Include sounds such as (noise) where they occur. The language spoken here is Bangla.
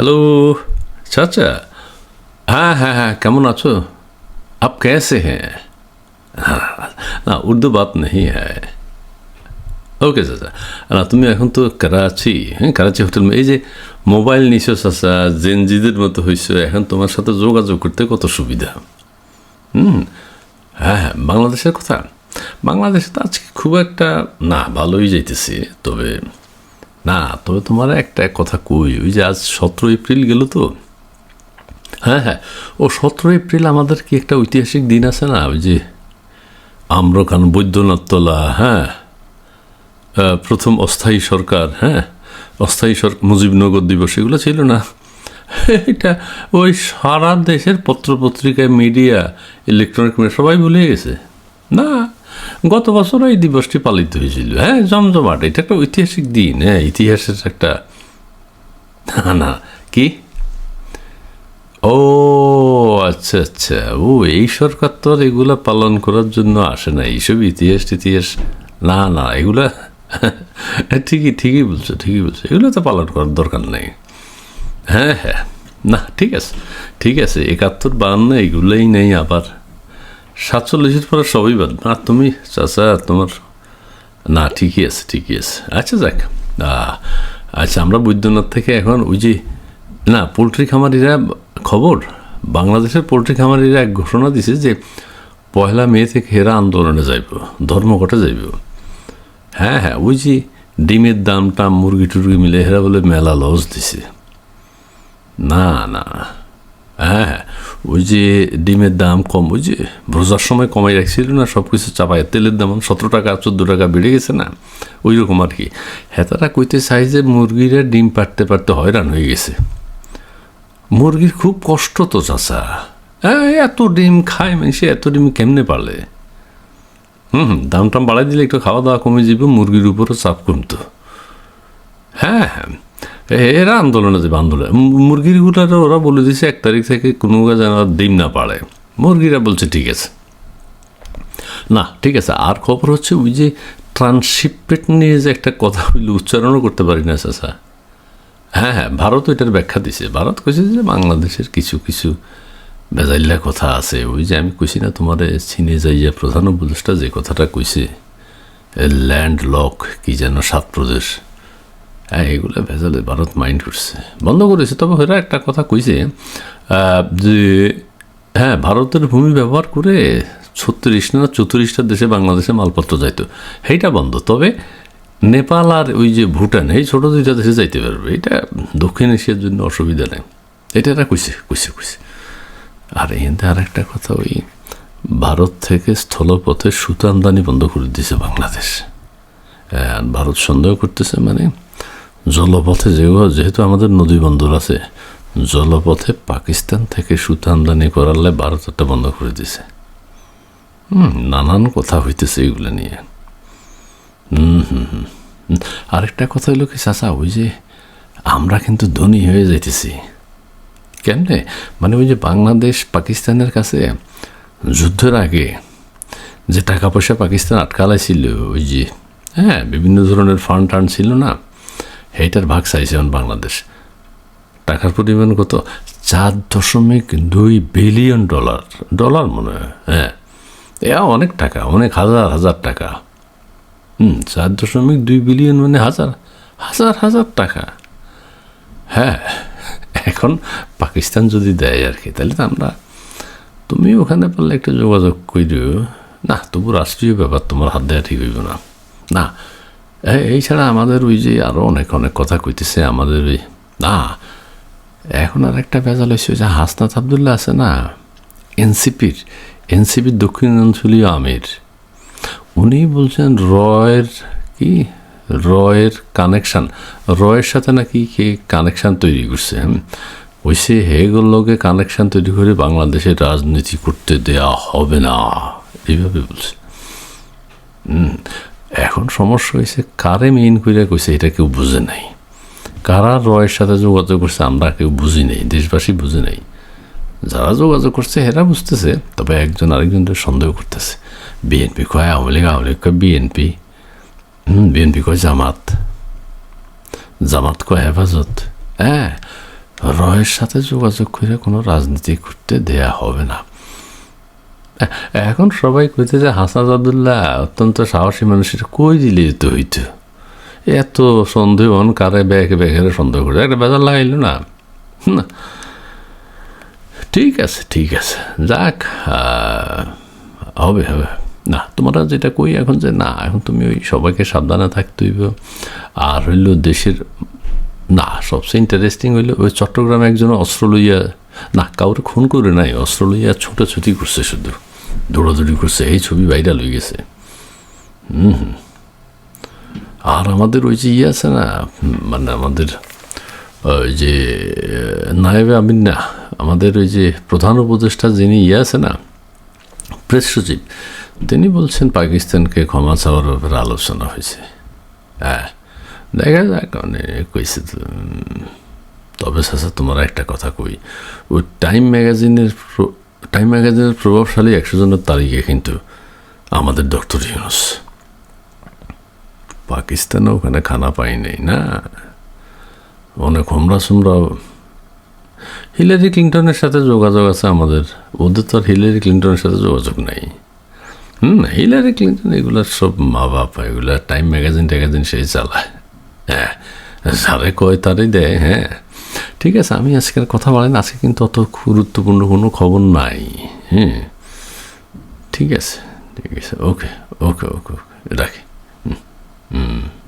হ্যালো চাচা। হ্যাঁ হ্যাঁ হ্যাঁ কেমন আছো? আপ কেসে হ্যাঁ। না, উর্দু বাত নেই হ্যাঁ। ওকে চাচা। না, তুমি এখন তো করাচি হ্যাঁ করাচি হোটেল এই যে মোবাইল নিছো চাচা, জেনজিদের মতো হয়েছো এখন তোমার সাথে যোগাযোগ করতে কত সুবিধা। হুম হ্যাঁ, হ্যাঁ বাংলাদেশের কথা। বাংলাদেশে তো আজকে খুব একটা না, ভালোই যাইতেছি, তবে না তবে তোমার একটা কথা কই ওই যে আজ সতেরো এপ্রিল গেল তো। হ্যাঁ হ্যাঁ ও সতেরো এপ্রিল আমাদের কি একটা ঐতিহাসিক দিন আছে না ওই যে আম্রকান বৈদ্যনাথতলা হ্যাঁ আহ, প্রথম অস্থায়ী সরকার হ্যাঁ অস্থায়ী সরকার মুজিবনগর দিবস এগুলো ছিল না? এটা ওই সারা দেশের পত্রপত্রিকায় মিডিয়া ইলেকট্রনিক মিডিয়া সবাই ভুলে গেছে। না গত বছর এই দিবসটি পালিত হয়েছিল হ্যাঁ? জমজমাট, এটা একটা ঐতিহাসিক দিন হ্যাঁ? ইতিহাসের একটা না না, কি? ও আচ্ছা আচ্ছা ও, এই সরকার তো আর এগুলো পালন করার জন্য আসে না, এইসব ইতিহাস ইতিহাস না না, এগুলা (laughs) ঠিকই ঠিকই বলছো ঠিকই বলছো, এগুলো তো পালন করার দরকার নেই হ্যাঁ হ্যাঁ না, ঠিক আছে ঠিক আছে, একাত্তর বান্ন এগুলোই নেই আবার। সাতচল্লিশের পরে সবই বাদ। না, তুমি চাচা, তোমার না, ঠিকই আছে ঠিকই আছে। আচ্ছা যাক। আচ্ছা আমরা বৈদ্যনাথ থেকে এখন ওই যে না, পোলট্রি খামারিরা খবর? বাংলাদেশের পোলট্রি খামারিরা এক ঘোষণা দিছে যে পয়লা মে থেকে হেরা আন্দোলনে যাইব, ধর্মঘটে যাইব। হ্যাঁ হ্যাঁ ওই যে ডিমের দাম টাম মুরগি টুরগি মিলে হেরা বলে মেলা লস দিছে। না না। হ্যাঁ হ্যাঁ, ওই যে ডিমের দাম কম ওই যে রোজার সময় কমাই রাখছিল না সব কিছু চাপায়। তেলের দাম সতেরো টাকা চোদ্দ টাকা বেড়ে গেছে না? ওই রকম আর কি। হ্যাঁ তারা কইতে চাই যে মুরগিরা ডিম পাড়তে পারতে হয়রান হয়ে গেছে। মুরগির খুব কষ্ট তো চাচা। হ্যাঁ এত ডিম খায় মানুষে এত ডিম কেমনে পারলে হুম দাম টাম বাড়াই দিলে একটু খাওয়া দাওয়া কমে যাবে মুরগির উপরও চাপ কমতো। হ্যাঁ হ্যাঁ। এরা আন্দোলনে যাবে, আন্দোলন। মু- মুরগিগুলারও ওরা বলে দিছে, এক তারিখ থেকে কোনো যেন ডিম না পাড়ে। মুরগিরা বলছে, ঠিক আছে। না, ঠিক আছে, আর খবর হচ্ছে ওই যে ট্রান্সশিপমেন্ট নিয়ে যে একটা কথা হইলে, উচ্চারণও করতে পারি না, চাচা। হ্যাঁ হ্যাঁ ভারত এটার ব্যাখ্যা দিছে। ভারত কইছে যে বাংলাদেশের কিছু কিছু বেজাইল্লা কথা আছে। ওই যে আমি কইছি না, তোমার চিনে যাইয়া প্রধান উপদেষ্টা যে কথাটা কইছে ল্যান্ড লক কি যেন সাত প্রদেশ। হ্যাঁ এগুলো ভেজালে ভারত মাইন্ড করছে বন্ধ করেছে, তবে ওরা একটা কথা কইছে যে হ্যাঁ ভারতের ভূমি ব্যবহার করে ছত্রিশ না চৌত্রিশটা দেশে বাংলাদেশে মালপত্র যাইতো। সেইটা বন্ধ। তবে নেপাল আর ওই যে ভুটান, এই ছোটো দুইটা দেশে যাইতে পারবে, এটা দক্ষিণ এশিয়ার জন্য অসুবিধা নেই। এটা এরা কইছে কইছে কইছে। আর এতে আর একটা কথা, ওই ভারত থেকে স্থলপথে সুতা আমদানি বন্ধ করে দিয়েছে বাংলাদেশ। আর ভারত সন্দেহ করতেছে মানে জলপথে যেগুলো যেহেতু আমাদের নদী বন্দর আছে, জলপথে পাকিস্তান থেকে সুতা আমদানি করালে ভারত একটা বন্ধ করে দিছে। হুম, নানান কথা হইতেছে এগুলো নিয়ে। হুম হুম হুম। আরেকটা কথা হইল কি, চাচা, ওই যে আমরা কিন্তু ধনী হয়ে যাইতেছি। কেমনে? মানে ওই যে বাংলাদেশ পাকিস্তানের কাছে যুদ্ধের আগে যে টাকা পয়সা পাকিস্তান আটকালাইছিল, ওই যে হ্যাঁ বিভিন্ন ধরনের ফান্ড টান্ড ছিল না? সেইটার ভাগ চাইছে এখন বাংলাদেশ। টাকার পরিমাণ কত? চার দশমিক দুই বিলিয়ন ডলার ডলার মনে হয় হ্যাঁ। এ অনেক টাকা, অনেক হাজার হাজার টাকা। হুম, চার দশমিক দুই বিলিয়ন মানে হাজার হাজার হাজার টাকা। হ্যাঁ এখন পাকিস্তান যদি দেয় আর কি, তাহলে তো আমরা, তুমি ওখানে পারলে একটু যোগাযোগ করিও না, তবু রাষ্ট্রীয় ব্যাপার তোমার হাত দেওয়া ঠিক হইব না। না এই ছাড়া আমাদের ওই যে আরও অনেক অনেক কথা কইতেছে, আমাদের ওই, না, এখন আর একটা ভেজাল হয়েছে যে হাসনাত আবদুল্লাহ আছে না, এনসিপির এনসিপির দক্ষিণাঞ্চলীয় আমির, উনি বলছেন রয়ের কি, রয়ের কানেকশান, রয়ের সাথে নাকি কে কানেকশান তৈরি করছে। ওই সে হেগুলোকে কানেকশান তৈরি করে বাংলাদেশে রাজনীতি করতে দেয়া হবে না, এইভাবে বলছে এখন সমস্যা হয়েছে কারে মেইন করে কইছে এটা কেউ বুঝে নাই। কারা রয়ের সাথে যোগাযোগ করছে আমরা কেউ বুঝি নাই, দেশবাসী বুঝে নাই। যারা যোগাযোগ করছে এরা বুঝতেছে, তবে একজন আরেকজনকে সন্দেহ করতেছে। বিএনপি কয়, আওয়ামী লীগ আওয়ামী লীগ কয় বিএনপি হুম বিএনপি কয়, জামাত। জামাত কয়, হেফাজত। হ্যাঁ রয়ের সাথে যোগাযোগ করে কোনো রাজনীতি করতে দেয়া হবে না। এখন সবাই কইতে যে হাসান আবদুল্লাহ অত্যন্ত সাহসী মানুষের কই দিলে তো? হইতো। এত সন্দেহ হন, কারে ব্যাগে ব্যাগের সন্দেহ করে? একটা বেজার লাগাইল না? না। ঠিক আছে ঠিক আছে। যাক হবে হবে। না, তোমরা যেটা কই এখন যে না, এখন তুমি ওই সবাইকে সাবধানে থাকতে হইব। আর হইল দেশের, না, সবচেয়ে ইন্টারেস্টিং হইল ওই চট্টগ্রামে একজন অস্ত্র লইয়া, না, কাউরে খুন করে নাই, অস্ত্র লইয়া ছুটাছুটি করছে শুধু। দৌড়াদৌড়ি করছে, এই ছবি ভাইরাল হয়ে গেছে হুম হুম। আর আমাদের ওই যে ইয়ে আছে না মানে আমাদের, ওই যে নায়েবে আমিন না, আমাদের ওই যে প্রধান উপদেষ্টা যিনি ইয়ে আছে না, প্রেস সচিব, তিনি বলছেন পাকিস্তানকে ক্ষমা চাওয়ার ব্যাপারে আলোচনা হয়েছে হ্যাঁ দেখা যাক মানে কইছে তবে সাসা তোমার একটা কথা কই, ওই টাইম ম্যাগাজিনের টাইম ম্যাগাজিনের প্রভাবশালী একশো জনের তালিকা কিন্তু আমাদের ডক্টর ইউনুস। পাকিস্তানে ওখানে খানা পাই নাই, না? অনেক হোমরা সোমরা হিলারি ক্লিন্টনের সাথে যোগাযোগ আছে আমাদের। ওদের তো আর হিলারি ক্লিন্টনের সাথে যোগাযোগ নাই। হুম, হিলারি ক্লিন্টন এগুলো সব মা বাপ, এগুলো টাইম ম্যাগাজিন ট্যাগাজিন সেই চালায়। হ্যাঁ যারে কয় তারই দেয় হ্যাঁ। ঠিক আছে, আমি আজকের কথা বলেন, আজকে কিন্তু অত গুরুত্বপূর্ণ কোনো খবর নাই হ্যাঁ? ঠিক আছে ঠিক আছে, ওকে ওকে ওকে ওকে, রাখি। হুম হুম।